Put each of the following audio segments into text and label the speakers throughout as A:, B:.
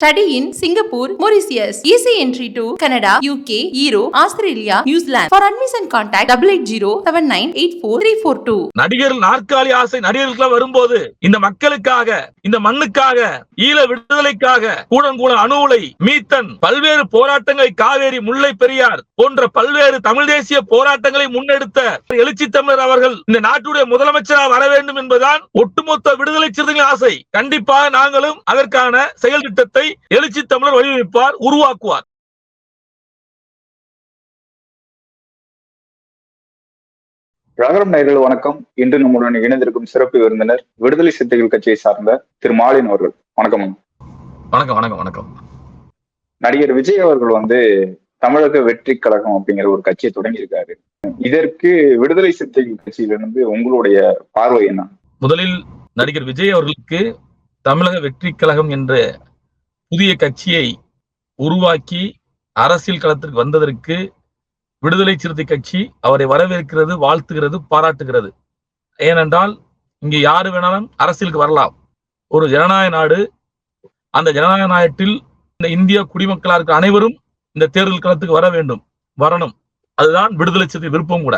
A: Study in Singapore Mauritius easy entry to Canada UK Euro Australia New Zealand for admission UK, Europe, Australia, New Zealand. For admission contact 880-7984-342.
B: நடிகர் நாற்காலி ஆசை நடிகர்களுக்கு வரும்போது இந்த மக்களுக்காக இந்த மண்ணுக்காக ஈழ விடுதலைக்காக கூடங்கூட அணுவுலை மீத்தன் பல்வேறு போராட்டங்களை காவேரி முல்லை பெரியார் போன்ற பல்வேறு தமிழ் தேசிய போராட்டங்களை முன்னெடுத்த எழுச்சி தமிழர் அவர்கள் இந்த நாட்டுடைய முதலமைச்சராக வர வேண்டும் என்பதுதான் ஒட்டுமொத்த விடுதலை சிறுத்தைகளின் ஆசை கண்டிப்பாக நாங்களும் அதற்கான செயல் திட்டத்தை எழுச்சி தமிழர் வடிவமைப்பார் உருவாக்குவார்.
C: ரகரம் நேயர்கள் வணக்கம். இன்று நம்முடன் இணைந்திருக்கும் சிறப்பு விருந்தினர் விடுதலை சிறுத்தைகள் கட்சியை சார்ந்த திரு மாலின் அவர்கள். வணக்கம்.
B: வணக்கம் வணக்கம் வணக்கம்.
C: நடிகர் விஜய் அவர்கள் வந்து தமிழக வெற்றி கழகம் அப்படிங்கிற ஒரு கட்சியை தொடங்கியிருக்காரு. இதற்கு விடுதலை சிறுத்தைகள் கட்சியிலிருந்து உங்களுடைய பார்வை என்ன?
B: முதலில் நடிகர் விஜய் அவர்களுக்கு தமிழக வெற்றி கழகம் என்ற புதிய கட்சியை உருவாக்கி அரசியல் களத்திற்கு வந்ததற்கு விடுதலை சிறுத்தை கட்சி அவரை வரவேற்கிறது வாழ்த்துகிறது பாராட்டுகிறது. ஏனென்றால் இங்கே யாரு வேணாலும் அரசியலுக்கு வரலாம். ஒரு ஜனநாயக நாடு அந்த ஜனநாயக நாட்டில் இந்த இந்திய குடிமக்களாக இருக்கிற அனைவரும் இந்த தேர்தல் களத்துக்கு வர வேண்டும் வரணும். அதுதான் விடுதலை சிறுத்தை விருப்பம் கூட.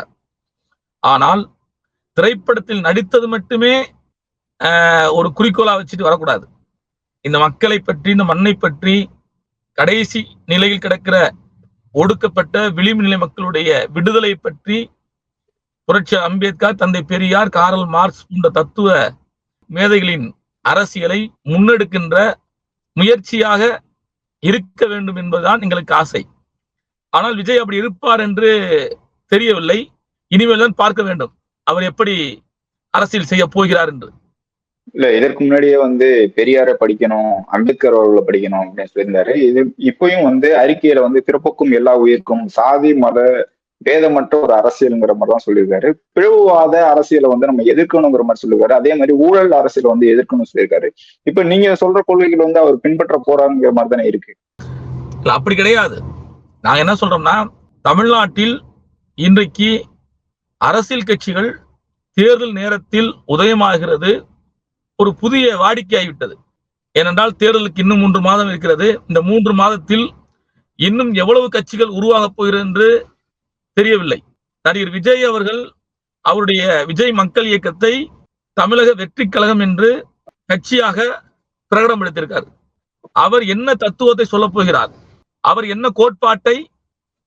B: ஆனால் திரைப்படத்தில் நடித்தது மட்டுமே ஒரு குறிக்கோளா வச்சுட்டு வரக்கூடாது. இந்த மக்களை பற்றி இந்த மண்ணை பற்றி கடைசி நிலையில் கிடக்கிற ஒடுக்கப்பட்ட விளிம்பு நிலை மக்களுடைய விடுதலை பற்றி புரட்சி அம்பேத்கர் தந்தை பெரியார் காரல் மார்க்ஸ் போன்ற தத்துவ மேதைகளின் அரசியலை முன்னெடுக்கின்ற முயற்சியாக இருக்க வேண்டும் என்பதுதான் எங்களுக்கு ஆசை. ஆனால் விஜய் அப்படி இருப்பார் என்று தெரியவில்லை. இனிமேல் தான் பார்க்க வேண்டும். அவர் எப்படி அரசியல் செய்ய போகிறார் என்று.
C: இல்ல இதற்கு முன்னாடியே வந்து பெரியாரை படிக்கணும் அம்பேத்கர் அவர்களை படிக்கணும் அப்படின்னு சொல்லியிருந்தாரு. இது இப்பயும் வந்து அறிக்கையில வந்து பிறப்புக்கும் எல்லா உயிருக்கும் சாதி மத வேதமற்ற ஒரு அரசியலுங்கிற மாதிரி தான் சொல்லியிருக்காரு. பிளவுவாத அரசியலை வந்து நம்ம எதிர்க்கணுங்கிற மாதிரி சொல்லியிருக்காரு. அதே மாதிரி ஊழல் அரசியலை வந்து எதிர்க்கணும்னு சொல்லியிருக்காரு. இப்ப நீங்க சொல்ற கொள்கைகள் வந்து அவர் பின்பற்ற போறாங்கிற மாதிரி தானே இருக்கு.
B: இல்ல அப்படி கிடையாது. நாங்க என்ன சொல்றோம்னா தமிழ்நாட்டில் இன்றைக்கு அரசியல் கட்சிகள் தேர்தல் நேரத்தில் உதயமாகிறது ஒரு புதிய வாடிக்கையாகிவிட்டது. ஏனென்றால் தேர்தலுக்கு இன்னும் மூன்று மாதம் இருக்கிறது. இந்த மூன்று மாதத்தில் இன்னும் எவ்வளவு கட்சிகள் உருவாகப் போகிறது என்று தெரியவில்லை. நடிகர் விஜய் அவர்கள் அவருடைய விஜய் மக்கள் இயக்கத்தை தமிழக வெற்றி கழகம் என்று கட்சியாக பிரகடனம் எடுத்திருக்கார் அவர் என்ன தத்துவத்தை சொல்லப் போகிறார்? அவர் என்ன கோட்பாட்டை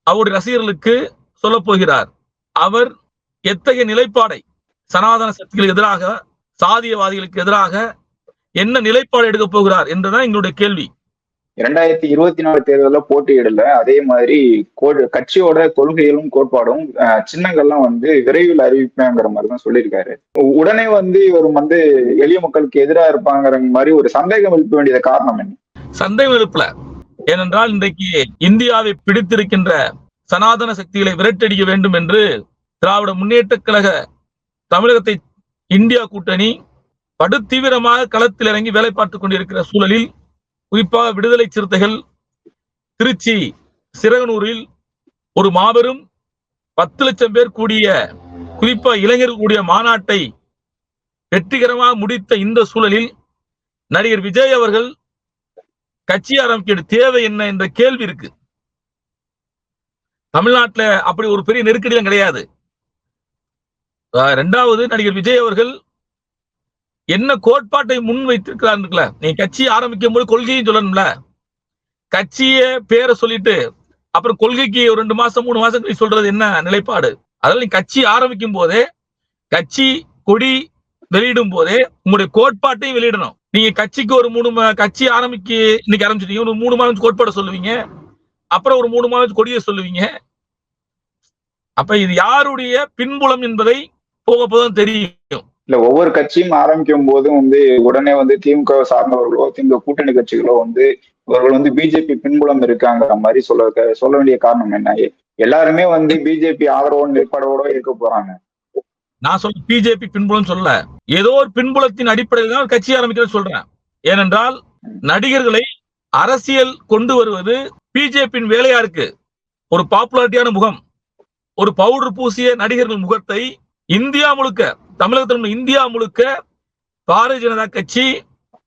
B: அவருடைய ரசிகர்களுக்கு சொல்லப்போகிறார் அவர் எத்தகைய நிலைப்பாடை சனாதன சக்திகளுக்கு எதிராக சாதியவாதிகளுக்கு எதிராக என்ன நிலைப்பாடு எடுக்கப் போகிறார் என்றுதான் எங்களுடைய கேள்வி.
C: இரண்டாயிரத்தி இருபத்தி நாலு தேர்தலில் போட்டியிடல. அதே மாதிரி கட்சியோட கொள்கைகளும் கோட்பாடும் சின்னங்கள்லாம் வந்து விரைவில் அறிவிப்பேங்கிற மாதிரி தான் சொல்லியிருக்காரு உடனே வந்து இவர் வந்து எளிய மக்களுக்கு எதிராக இருப்பாங்கிற மாதிரி ஒரு சந்தேகம் எழுப்ப வேண்டியது காரணம் என்ன?
B: சந்தேகம் எழுப்பல. ஏனென்றால் இன்றைக்கு இந்தியாவை பிடித்திருக்கின்ற சனாதன சக்திகளை விரட்டடிக்க வேண்டும் என்று திராவிட முன்னேற்றக் கழக தமிழகத்தை இந்தியா கூட்டணி படுதீவிரமாக களத்தில் இறங்கி வேலை பார்த்துக் கொண்டிருக்கிற சூழலில் குறிப்பாக விடுதலை சிறுத்தைகள் திருச்சி சிறகனூரில் ஒரு மாபெரும் பத்து லட்சம் பேர் கூடிய குறிப்பா இளைஞர்கள் கூடிய மாநாட்டை வெற்றிகரமாக முடித்த இந்த சூழலில் நடிகர் விஜய் அவர்கள் கட்சி ஆரம்பிக்க தேவை என்ன என்ற கேள்வி இருக்கு. தமிழ்நாட்டுல அப்படி ஒரு பெரிய நெருக்கடியும் கிடையாது. ரெண்டாவது நடிகர் விஜய் அவர்கள் என்ன கோட்பாட்டை முன் வைத்திருக்கிறார் நீ கட்சி ஆரம்பிக்கும் போது கொள்கையும் சொல்லணும்ல. கட்சிய பேரை சொல்லிட்டு அப்புறம் கொள்கைக்கு ஒரு ரெண்டு மாசம் மூணு மாசம் கழிச்சு சொல்றது என்ன நிலைப்பாடு? அதனால நீ கட்சி ஆரம்பிக்கும் போதே கட்சி கொடி வெளியிடும் போதே உங்களுடைய கோட்பாட்டையும் வெளியிடணும். நீங்க கட்சிக்கு ஒரு மூணு மா- கட்சி ஆரம்பிக்க இன்னைக்கு ஆரம்பிச்சிட்டீங்க ஒரு மூணு மாதம் கோட்பாடு சொல்லுவீங்க அப்புறம் ஒரு மூணு மாதம் கொடியை சொல்லுவீங்க. அப்ப இது யாருடைய பின்புலம் என்பதை போக தெரியும்.
C: இல்ல ஒவ்வொரு கட்சியும் ஆரம்பிக்கும் போதும் வந்து உடனே வந்து திமுக சார்ந்தவர்களோ திமுக கூட்டணி கட்சிகளோ வந்து இவர்கள் வந்து பிஜேபி பின்புலம் இருக்காங்கிற மாதிரி சொல்ல சொல்ல வேண்டிய காரணம் என்ன? எல்லாருமே வந்து பிஜேபி ஆதரவோட நிற்பாடோட இருக்க போறாங்க.
B: நான் சொல்ல பிஜேபி பின்புலம் சொல்ல ஏதோ ஒரு பின்புலத்தின் அடிப்படையில் தான் கட்சி ஆரம்பிக்கிறேன்னு சொல்றேன். ஏனென்றால் நடிகர்களை அரசியல் கொண்டு வருவது பிஜேபியின் வேலையா இருக்கு. ஒரு பாப்புலாரிட்டியான முகம் ஒரு பவுடர் பூசிய நடிகர்கள் முகத்தை இந்தியா முழுக்க தமிழகத்தில் இந்தியா முழுக்க பாரதிய ஜனதா கட்சி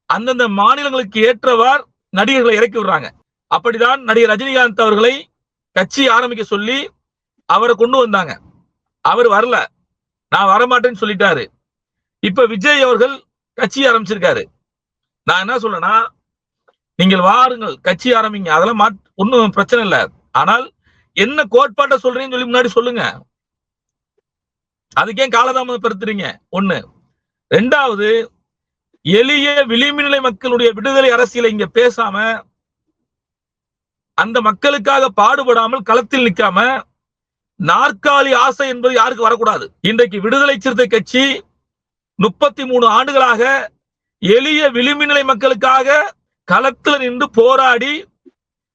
B: அந்தந்த மாநிலங்களுக்கு ஏற்றவார் நடிகர்களை இறக்கி விடுறாங்க. அப்படிதான் நடிகர் ரஜினிகாந்த் அவர்களை கட்சி ஆரம்பிக்க சொல்லி அவரை கொண்டு வந்தாங்க. அவர் வரல. நான் வரமாட்டேன்னு சொல்லிட்டாரு. இப்ப விஜய் அவர்கள் கட்சி ஆரம்பிச்சிருக்காரு. நான் என்ன சொல்றேன்னா நீங்கள் வாருங்கள் கட்சி ஆரம்பிங்க. அதெல்லாம் ஒன்றும் பிரச்சனை இல்லை. ஆனால் என்ன கோட்பாட்டை சொல்றீங்கன்னு சொல்லி முன்னாடி சொல்லுங்க. அதுக்கே காலதாமதப்படுத்துறீங்க ஒண்ணு. ரெண்டாவது எளிய விளிம்புநிலை மக்களுடைய விடுதலை அரசியலை இங்க பேசாம அந்த மக்களுக்காக பாடுபடாமல் களத்தில் நிற்காம நாற்காலி ஆசை என்பது யாருக்கு வரக்கூடாது? இன்றைக்கு விடுதலை சிறுத்தை கட்சி முப்பத்தி மூணு ஆண்டுகளாக எளிய விளிம்புநிலை மக்களுக்காக களத்தில் நின்று போராடி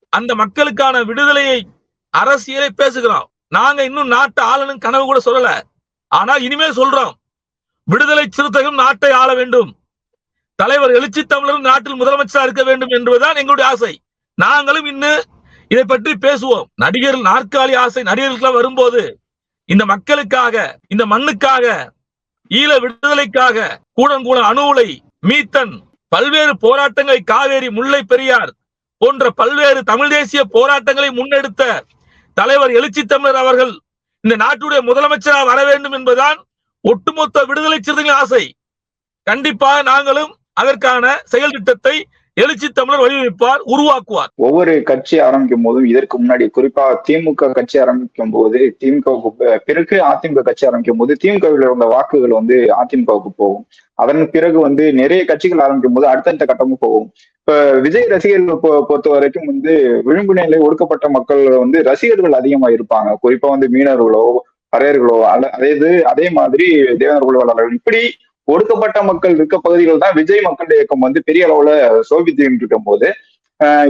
B: அந்த மக்களுக்கான விடுதலையை அரசியலை பேசுகிறோம் நாங்க இன்னும் நாட்டு ஆளுநர் கனவு கூட சொல்லல. ஆனா இனிமே சொல்றோம் விடுதலை சிறுத்தைகள் நாட்டை ஆள வேண்டும். தலைவர் எழுச்சி தமிழரும் நாட்டில் முதலமைச்சரா இருக்க வேண்டும் என்பதுதான் எங்களுடைய ஆசை. நாங்களும் இன்னும் இதை பற்றி பேசுவோம். நடிகர் நாற்காலி ஆசை நடிகர்களுக்கு வரும்போது இந்த மக்களுக்காக இந்த மண்ணுக்காக ஈழ விடுதலைக்காக கூடங்கூட அணு உலை மீத்தன் பல்வேறு போராட்டங்களை காவேரி முல்லை பெரியார் போன்ற பல்வேறு தமிழ் தேசிய போராட்டங்களை முன்னெடுத்த தலைவர் எழுச்சி தமிழர் அவர்கள் இந்த நாட்டுடைய முதலமைச்சராக வர வேண்டும் என்பதுதான் ஒட்டுமொத்த விடுதலை சிறுத்தைகளின் ஆசை. கண்டிப்பாக நாங்களும் அதற்கான செயல் திட்டத்தை எழுச்சி தமிழர் வடிவமைப்பார் உருவாக்குவார்.
C: ஒவ்வொரு கட்சி ஆரம்பிக்கும் போதும் இதற்கு முன்னாடி குறிப்பா திமுக கட்சி ஆரம்பிக்கும் போது திமுகவுக்கு பிறகு அதிமுக கட்சி ஆரம்பிக்கும் போது திமுகவில் இருந்த வாக்குகள் வந்து அதிமுகவுக்கு போகும். அதன் பிறகு வந்து நிறைய கட்சிகள் ஆரம்பிக்கும் போது அடுத்தடுத்த கட்டமும் போகும். இப்ப விஜய் ரசிகர்கள் பொ- பொறுத்த வரைக்கும் வந்து விளிம்பு நிலை ஒடுக்கப்பட்ட மக்கள் வந்து ரசிகர்கள் அதிகமா இருப்பாங்க. குறிப்பா வந்து மீனவர்களோ வரையர்களோ அல்ல அதே இது அதே மாதிரி தேவேந்திர குழுவாளர்கள் இப்படி ஒடுக்கப்பட்ட மக்கள் இருக்க பகுதிகள் தான் விஜய் மக்கள் இயக்கம் வந்து பெரிய அளவுல சோபித்து இருக்கும் போது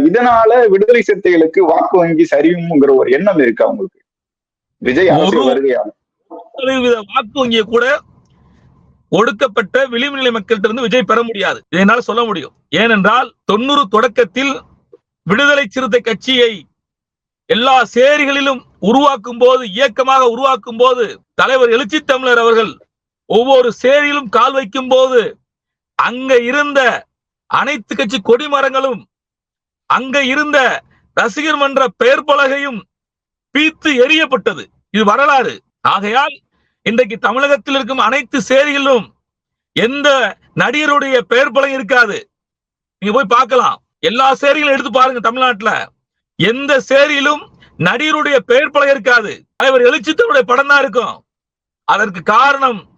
C: இதனால விடுதலை சிறுத்தைகளுக்கு வாக்கு வங்கி சரியுங்கிற ஒரு எண்ணம் இருக்கு அவங்களுக்கு. விஜய் அரசியல் வருகையால்
B: வாக்கு வங்கியை கூட ஒடுக்கப்பட்ட விளிம்புநிலை மக்கள்கிட்ட இருந்து விஜய் பெற முடியாது. இதை என்னால் சொல்ல முடியும். ஏனென்றால் தொண்ணூறு தொடக்கத்தில் விடுதலை சிறுத்தை கட்சியை எல்லா சேரிகளிலும் உருவாக்கும் போது இயக்கமாக உருவாக்கும் போது தலைவர் எழுச்சி தமிழர் அவர்கள் ஒவ்வொரு சேரியிலும் கால் வைக்கும் போது அங்க இருந்த அனைத்து கட்சி கொடிமரங்களும் அங்க இருந்த ரசிகர் மன்ற பெயர் பலகையும் பீத்து எரியப்பட்டது இது வரலாறு. ஆகையால் இன்றைக்கு தமிழகத்தில் இருக்கும் அனைத்து சேரிகளிலும் எந்த நடிகருடைய பெயர் பலகை இருக்காது. நீங்க போய் பார்க்கலாம். எல்லா சேரிகளும் எடுத்து பாருங்க தமிழ்நாட்டுல. எந்த சேரியிலும் நடிகருடைய பெயர் பலகை இருக்காது. தலைவர் எழுச்சி படம் தான் இருக்கும். அதற்கு காரணம்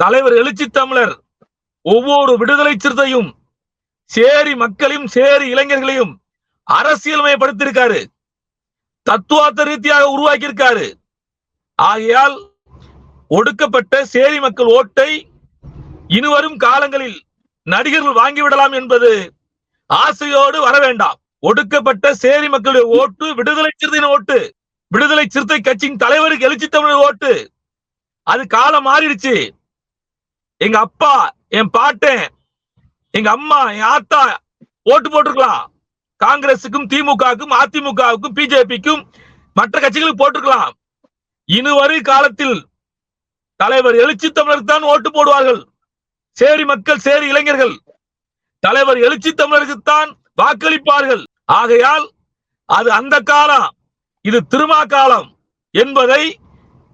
B: தலைவர் எழுச்சி தமிழர். ஒவ்வொரு விடுதலை சிறுத்தையும் சேரி மக்களையும் சேரி இளைஞர்களையும் அரசியல்மயப்படுத்தியிருக்காரு தத்துவார்த்த ரீதியாக உருவாக்கியிருக்காரு. ஆகையால் ஒடுக்கப்பட்ட சேரி மக்கள் ஓட்டை இனிவரும் காலங்களில் நடிகர்கள் வாங்கிவிடலாம் என்பது ஆசையோடு வர வேண்டாம். ஒடுக்கப்பட்ட சேரி மக்களுடைய ஓட்டு விடுதலை சிறுத்தையின் ஓட்டு விடுதலை சிறுத்தை கட்சியின் தலைவருக்கு எழுச்சி தமிழர் ஓட்டு. அது காலம் மாறிடுச்சு. எங்க அப்பா என் பாட்டன் எங்க அம்மா என் ஆத்தா ஓட்டு போட்டிருக்கலாம். காங்கிரசுக்கும் திமுகவுக்கும் அதிமுகவுக்கும் பிஜேபிக்கும் மற்ற கட்சிகளுக்கு போட்டிருக்கலாம். இனி காலத்தில் தலைவர் எழுச்சி தமிழருக்கு தான் ஓட்டு போடுவார்கள். சேரி மக்கள் சேரி இளைஞர்கள். தலைவர் எழுச்சி தமிழருக்கு தான் வாக்களிப்பார்கள். ஆகையால் அது அந்த காலம் இது திருமா காலம் என்பதை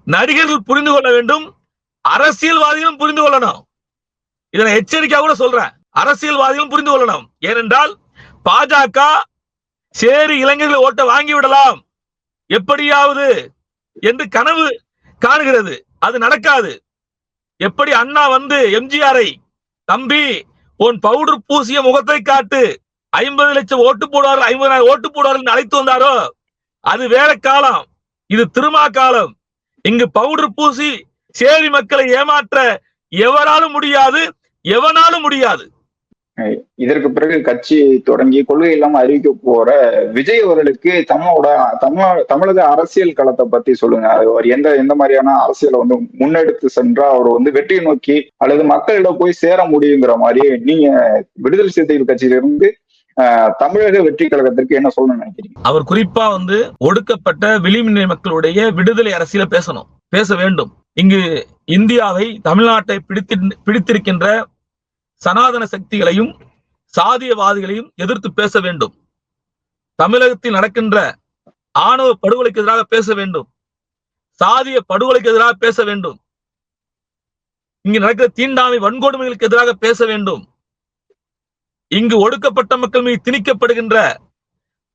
B: நடிகர்கள் புரிந்து கொள்ள வேண்டும் அரசியல்வாதிகளும் புரிந்து கொள்ளணும். இதை எச்சரிக்கையா கூட சொல்றேன். அரசியல்வாதிகளும் புரிந்து கொள்ளணும். ஏனென்றால் பாஜக சேரி இளைஞர்களை ஓட்ட வாங்கி விடலாம் எப்படியாவது என்று கனவு காணுகிறது. அது நடக்காது. எப்படி அண்ணா வந்து எம்ஜிஆரை தம்பி உன் பவுடர் பூசிய முகத்தை காட்டு ஐம்பது லட்சம் ஓட்டு போடுவார்கள் ஐம்பதாயிரம் ஓட்டு போடுவார்கள் அழைத்து வந்தாரோ? அது வேற காலம். இது திருமா காலம். இங்கு பவுடர் பூசி சேரி மக்களை ஏமாற்ற எவராலும் முடியாது. எவனாலும் முடியாது.
C: இதற்கு பிறகு கட்சி தொடங்கி கொள்கை இல்லாம அறிவிக்க போற விஜய் அவர்களுக்கு தமிழோட தமிழ் தமிழக அரசியல் களத்தை பத்தி சொல்லுங்க. அவர் எந்த எந்த மாதிரியான அரசியலை வந்து முன்னெடுத்து சென்றா அவர் வந்து வெற்றியை நோக்கி அல்லது மக்களிடம் போய் சேர முடியுங்கிற மாதிரி நீங்க விடுதலை சிறுத்தைகள் கட்சியிலிருந்து தமிழக வெற்றி கழகத்திற்கு என்ன சொல்லணும்னு நினைக்கிறீங்க?
B: அவர் குறிப்பா வந்து ஒடுக்கப்பட்ட விளிம்பினை மக்களுடைய விடுதலை அரசியல பேசணும். பேச வேண்டும். இங்கு இந்தியாவை தமிழ்நாட்டை பிடித்து பிடித்திருக்கின்ற சனாதன சக்திகளையும் சாதியவாதிகளையும் எதிர்த்து பேச வேண்டும். தமிழகத்தில் நடக்கின்ற ஆணவ படுகொலைக்கு எதிராக பேச வேண்டும். சாதிய படுகொலைக்கு எதிராக பேச வேண்டும். இங்கு நடக்கிற தீண்டாமை வன்கொடுமைகளுக்கு எதிராக பேச வேண்டும். இங்கு ஒடுக்கப்பட்ட மக்கள் மீது திணிக்கப்படுகின்ற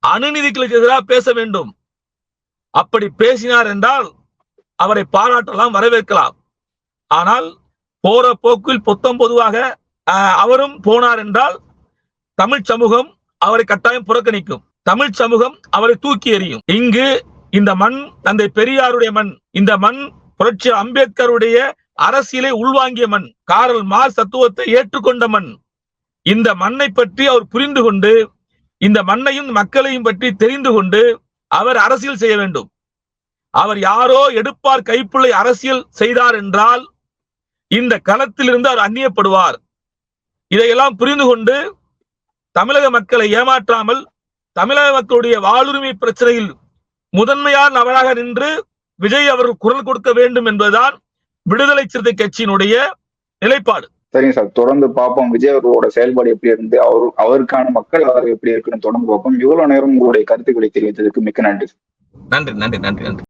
B: அணுநீதிகளுக்கு எதிராக பேச வேண்டும். அப்படி பேசினார் என்றால் அவரை பாராட்டலாம் வரவேற்கலாம். ஆனால் போற போக்கில் பொத்தம் பொதுவாக அவரும் போனார் என்றால் தமிழ் சமூகம் அவரை கட்டாயம் புறக்கணிக்கும். தமிழ் சமூகம் அவரை தூக்கி எறியும். இங்கு இந்த மண் தந்தை பெரியாருடைய மண் இந்த மண் புரட்சி அம்பேத்கருடைய அரசியலை உள்வாங்கிய மண் காரல் மார் தத்துவத்தை ஏற்றுக்கொண்ட மண். இந்த மண்ணை பற்றி அவர் புரிந்து கொண்டு இந்த மண்ணையும் மக்களையும் பற்றி தெரிந்து கொண்டு அவர் அரசியல் செய்ய வேண்டும். அவர் யாரோ எடுப்பார் கைப்பிள்ளை அரசியல் செய்தார் என்றால் இந்த களத்திலிருந்து அவர் அந்நியப்படுவார். இதையெல்லாம் புரிந்து கொண்டு தமிழக மக்களை ஏமாற்றாமல் தமிழக மக்களுடைய வாழ்வுரிமை பிரச்சனையில் முதன்மையான நபராக நின்று விஜய் அவர்கள் குரல் கொடுக்க வேண்டும் என்பதுதான் விடுதலை சிறுத்தை கட்சியினுடைய நிலைப்பாடு.
C: சரிங்க சார். தொடர்ந்து பார்ப்போம். விஜய் அவர்களோட செயல்பாடு எப்படி இருந்து அவரு அவருக்கான மக்கள் அவர் எப்படி இருக்குன்னு தொடர்ந்து பார்ப்போம். இவ்வளவு நேரம் உங்களுடைய கருத்துக்களை தெரிவித்ததுக்கு மிக்க நன்றி
B: நன்றி நன்றி நன்றி நன்றி.